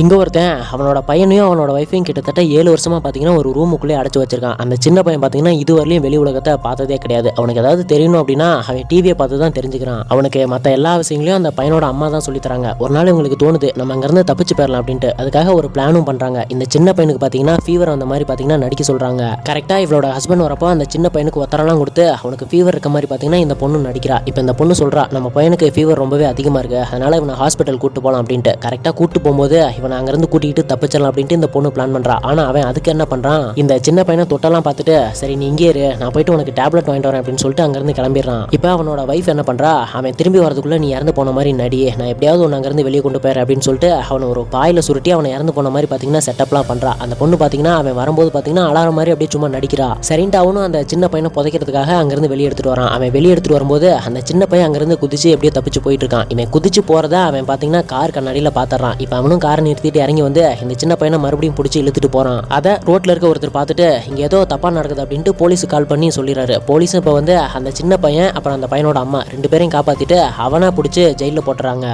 இங்கே ஒருத்தன் அவனோட பையனையும் அவனோட ஒய்ஃபையும் கிட்டத்தட்ட ஏழு வருஷமாக பார்த்தீங்கன்னா ஒரு ரூமுக்குள்ளே அடைச்சி வச்சிருக்கான். அந்த சின்ன பையன் பார்த்தீங்கன்னா இதுவரையிலும் வெளி உலகத்தை பார்த்ததே கிடையாது. அவனுக்கு ஏதாவது தெரியணும் அப்படின்னா அவன் டிவியை பார்த்து தான் தெரிஞ்சுக்கிறான். அவனுக்கு மற்ற எல்லா விஷயங்களையும் அந்த பையனோட அம்மா தான் சொல்லித்தராங்க ஒரு நாள் இவங்களுக்கு தோணுது நம்ம அங்கேருந்து தப்பிச்சு போயிடலாம் அப்படின்ட்டு. அதுக்காக ஒரு பிளானும் பண்ணுறாங்க இந்த சின்ன பையனுக்கு பார்த்தீங்கன்னா ஃபீவர் அந்த மாதிரி பார்த்தீங்கன்னா நடிக்க சொல்கிறாங்க கரெக்டாக இவளோட ஹஸ்பண்ட் வரப்போ அந்த சின்ன பையனுக்கு ஒத்தரெல்லாம் கொடுத்து அவனுக்கு ஃபீவர் இருக்க மாதிரி பார்த்தீங்கன்னா இந்த பொண்ணு நடிக்கிறா. இப்போ இந்த பொண்ணு சொல்கிறா நம்ம பையனுக்கு ஃபீவர் ரொம்பவே அதிகமாக இருக்குது அதனால் இவனை ஹாஸ்பிட்டல் கூட்டு போகலாம் அப்படின்ட்டு. கரெக்டாக கூட்டு போகும்போது இவனை அங்கிருந்து கூட்டிகிட்டு தப்பிச்சிடலாம் அப்படின்ட்டு இந்த பொண்ணு பிளான் பண்றா. ஆனா அவன் அதுக்கு என்ன பண்றான்? இந்த சின்ன பையனை தொட்டெல்லாம் பார்த்துட்டு சரி நீ இங்கே இரு. நான் போயிட்டு உனக்கு டேப்லெட் வாங்கிட்டு வரேன் அப்படின்னு சொல்லிட்டு அங்கிருந்து கிளம்பிடுறான். இப்போ அவனோட வைஃப் என்ன பண்றா? அவன் திரும்பி வரதுக்குள்ள நீ இறந்து போன மாதிரி நடி. நான் எப்படியாவது உன்னை அங்கிருந்து வெளியே கொண்டு போயிடுறேன் அப்படின்னு சொல்லிட்டு அவனை ஒரு பாயில சுருட்டி அவனை இறந்து போன மாதிரி பாத்தீங்கன்னா செட்டப்லாம் பண்றா. அந்த பொண்ணு பாத்தீங்கன்னா அவன் வரும்போது பாத்தீங்கன்னா அலார மாதிரி அப்படியே சும்மா நடிக்கிறா. சரின்ட்டு அவனும் அந்த சின்ன பையனை புதைக்கிறதுக்காக அங்கிருந்து வெளியே எடுத்துட்டு வரான். அவன் வெளியே எடுத்துட்டு வரும்போது அந்த சின்ன பையன் அங்கிருந்து குதிச்சு எப்படியோ தப்பிச்சு போயிட்டு இருக்கான். இவன் குதிச்சு போறத அவன் பாத்தீங்கன்னா கார் கண்ணாடியில பாத்துறான் இப்போ அவனும் காரை நிறுத்திட்டு இறங்கி வந்து இந்த சின்ன பையனை மறுபடியும் பிடிச்சி இழுத்துட்டு போறான். அதை ரோட்ல இருக்க ஒருத்தர் பார்த்துட்டு இங்க ஏதோ தப்பா நடக்குது அப்படின்ட்டு போலீஸுக்கு கால் பண்ணி சொல்லிடுறாரு. போலீஸும் இப்போ வந்து அந்த சின்ன பையன் அப்புறம் அந்த பையனோட அம்மா ரெண்டு பேரையும் காப்பாத்திட்டு அவனை பிடிச்சி ஜெயிலில் போட்டுறாங்க.